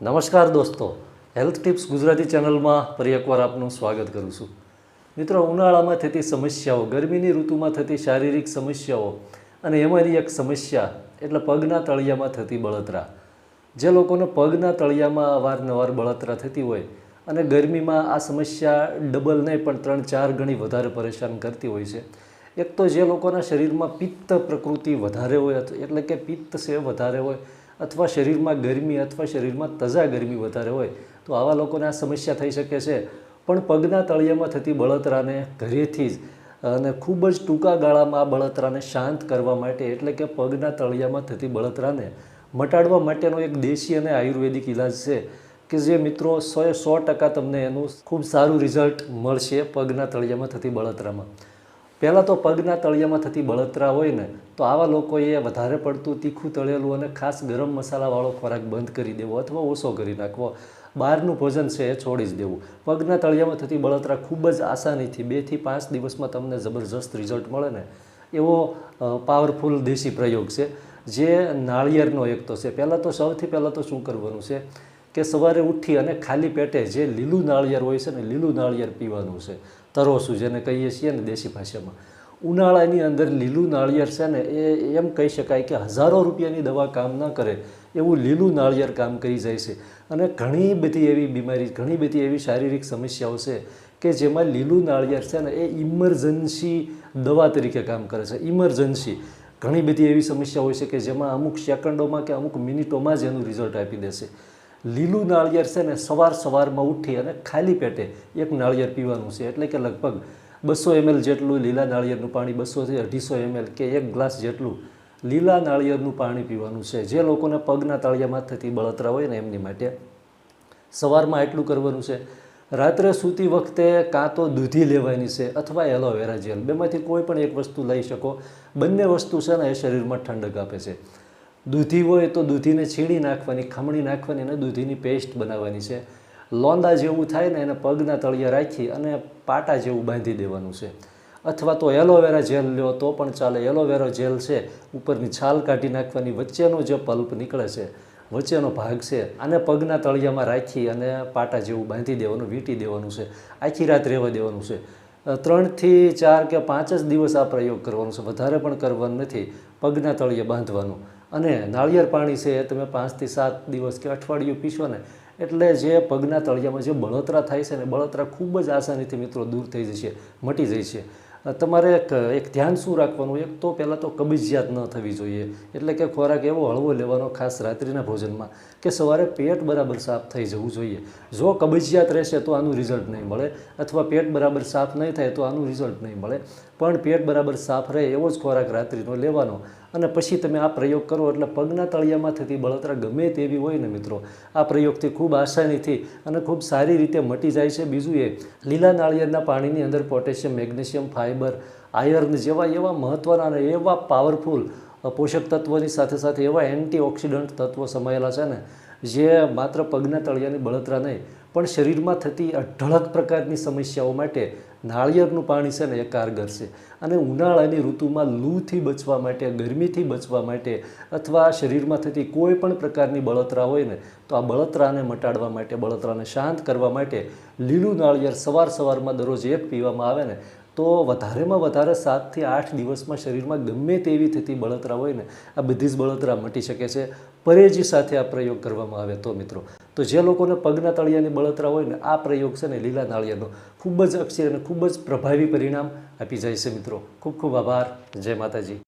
નમસ્કાર દોસ્તો. Health tips Gujarati ચેનલમાં ફરી એકવાર આપનું સ્વાગત કરું છું. મિત્રો, ઉનાળામાં થતી સમસ્યાઓ, ગરમીની ઋતુમાં થતી શારીરિક સમસ્યાઓ અને એમાંની એક સમસ્યા એટલે પગના તળિયામાં થતી બળતરા. જે લોકોને પગના તળિયામાં અવારનવાર બળતરા થતી હોય અને ગરમીમાં આ સમસ્યા ડબલ નહીં, પણ ત્રણ, ચાર ગણી વધારે પરેશાન કરતી હોય છે. એક તો જે લોકોના શરીરમાં પિત્ત પ્રકૃતિ વધારે હોય, એટલે કે પિત્ત છે વધારે હોય અથવા શરીરમાં ગરમી અથવા શરીરમાં તજા ગરમી વધારે હોય, તો આવા લોકોને આ સમસ્યા થઈ શકે છે. પણ પગના તળિયામાં થતી બળતરાને ઘરેથી જ અને ખૂબ જ ટૂંકા ગાળામાં આ બળતરાને શાંત કરવા માટે, એટલે કે પગના તળિયામાં થતી બળતરાને મટાડવા માટેનો એક દેશી અને આયુર્વેદિક ઇલાજ છે, કે જે મિત્રો સોએ સો ટકા તમને એનું ખૂબ સારું રિઝલ્ટ મળશે પગના તળિયામાં થતી બળતરામાં. પહેલાં તો પગના તળિયામાં થતી બળતરા હોય ને, તો આવા લોકોએ વધારે પડતું તીખું તળેલું અને ખાસ ગરમ મસાલાવાળો ખોરાક બંધ કરી દેવો અથવા ઓછો કરી નાખવો. બહારનું ભોજન છે એ છોડી જ દેવું. પગના તળિયામાં થતી બળતરા ખૂબ જ આસાનીથી બેથી પાંચ દિવસમાં તમને જબરજસ્ત રિઝલ્ટ મળે ને. એવો પાવરફુલ દેશી પ્રયોગ છે, જે નાળિયેરનો એક તો છે. પહેલાં તો સૌથી પહેલાં તો શું કરવાનું છે? કે સવારે ઉઠી અને ખાલી પેટે જે લીલું નાળિયેર હોય છે ને લીલું નાળિયેર પીવાનું છે, તરોસું જેને કહીએ છીએ ને દેશી ભાષામાં. ઉનાળાની અંદર લીલું નાળિયેર છે ને એ એમ કહી શકાય કે હજારો રૂપિયાની દવા કામ ન કરે, એવું લીલું નાળિયેર કામ કરી જાય છે. અને ઘણી બધી એવી બીમારી, ઘણી બધી એવી શારીરિક સમસ્યાઓ છે કે જેમાં લીલું નાળિયેર છે ને એ ઇમરજન્સી દવા તરીકે કામ કરે છે, ઇમરજન્સી. ઘણી બધી એવી સમસ્યા હોય છે કે જેમાં અમુક સેકન્ડોમાં કે અમુક મિનિટોમાં જ એનું રિઝલ્ટ આપી દેશે લીલું નાળિયેર છે ને સવાર સવારમાં ઉઠી અને ખાલી પેટે એક નાળિયેર પીવાનું છે. એટલે કે લગભગ બસો એમએલ જેટલું લીલા નાળિયેરનું પાણી બસોથી અઢીસો એમએલ કે એક ગ્લાસ જેટલું લીલા નાળિયેરનું પાણી પીવાનું છે. જે લોકોને પગના તળિયામાં થતી બળતરા હોય ને એમની માટે સવારમાં એટલું કરવાનું છે. રાત્રે સૂતી વખતે કાં તો દૂધી લેવાની છે અથવા એલોવેરા જેલ. બેમાંથી કોઈ પણ એક વસ્તુ લઈ શકો. બંને વસ્તુ છે ને એ શરીરમાં ઠંડક આપે છે. દૂધી હોય તો દૂધીને છીણી નાખવાની, ખમણી નાખવાની અને દૂધીની પેસ્ટ બનાવવાની છે. લોંદા જેવું થાય ને એને પગના તળિયે રાખી અને પાટા જેવું બાંધી દેવાનું છે. અથવા તો એલોવેરા જેલ લ્યો તો પણ ચાલે. એલોવેરા જેલ છે, ઉપરની છાલ કાઢી નાખવાની, વચ્ચેનો જે પલ્પ નીકળે છે, વચ્ચેનો ભાગ છે, આને પગના તળિયામાં રાખી અને પાટા જેવું બાંધી દેવાનું, વીંટી દેવાનું છે. આખી રાત રહેવા દેવાનું છે. ત્રણથી ચાર કે પાંચ જ દિવસ આ પ્રયોગ કરવાનો છે. વધારે પણ કરવાનું નથી. પગના તળિયે બાંધવાનું. અને નાળિયેર પાણી છે એ તમે પાંચથી સાત દિવસ કે અઠવાડિયું પીશો ને, એટલે જે પગના તળિયામાં જે બળતરા થાય છે ને બળતરા ખૂબ જ આસાનીથી મિત્રો દૂર થઈ જશે, મટી જાય છે. તમારે એક એક ધ્યાન શું રાખવાનું? એક તો પહેલાં તો કબજિયાત ન થવી જોઈએ. એટલે કે ખોરાક એવો હળવો લેવાનો ખાસ રાત્રિના ભોજનમાં કે સવારે પેટ બરાબર સાફ થઈ જવું જોઈએ. જો કબજિયાત રહેશે તો આનું રિઝલ્ટ નહીં મળે, અથવા પેટ બરાબર સાફ નહીં થાય તો આનું રિઝલ્ટ નહીં મળે. પણ પેટ બરાબર સાફ રહે એવો જ ખોરાક રાત્રિનો લેવાનો. અને પછી તમે આ પ્રયોગ કરો એટલે પગના તળિયામાં થતી બળતરા ગમે તેવી હોય ને મિત્રો. આ પ્રયોગથી ખૂબ આસાનીથી અને ખૂબ સારી રીતે મટી જાય છે. બીજું એ, લીલા નાળિયેરના પાણીની અંદર પોટેશિયમ, મેગ્નેશિયમ ફાઇબર આયર્ન જેવા એવા મહત્ત્વના અને એવા પાવરફુલ પોષક તત્વોની સાથે સાથે એવા એન્ટીઓક્સિડન્ટ તત્વો સમાયેલા છે ને, જે માત્ર પગના તળિયાની બળતરા નહીં પણ શરીરમાં થતી અઢળક પ્રકારની સમસ્યાઓ માટે નાળિયેરનું પાણી છે ને એ કારગર છે. અને ઉનાળાની ઋતુમાં લૂથી બચવા માટે, ગરમીથી બચવા માટે અથવા શરીરમાં થતી કોઈ પણ પ્રકારની બળતરા હોય ને, તો આ બળતરાને મટાડવા માટે, બળતરાને શાંત કરવા માટે લીલું નાળિયેર સવાર સવારમાં દરરોજ એક પીવામાં આવે ને તો વધારેમાં વધારે સાતથી આઠ દિવસમાં શરીરમાં ગમે તેવી થતી બળતરા હોય ને, આ બધી જ બળતરા મટી શકે છે. પરેજી સાથે આ પ્રયોગ કરવામાં આવે તો મિત્રો. તો જે લોકોને પગના તળિયાની બળતરા હોય ને, આ પ્રયોગ છે ને લીલા નાળિયાનો ખૂબ જ અક્ષર અને ખૂબ જ પ્રભાવી પરિણામ આપી જાય છે મિત્રો. ખૂબ ખૂબ આભાર. જય માતાજી.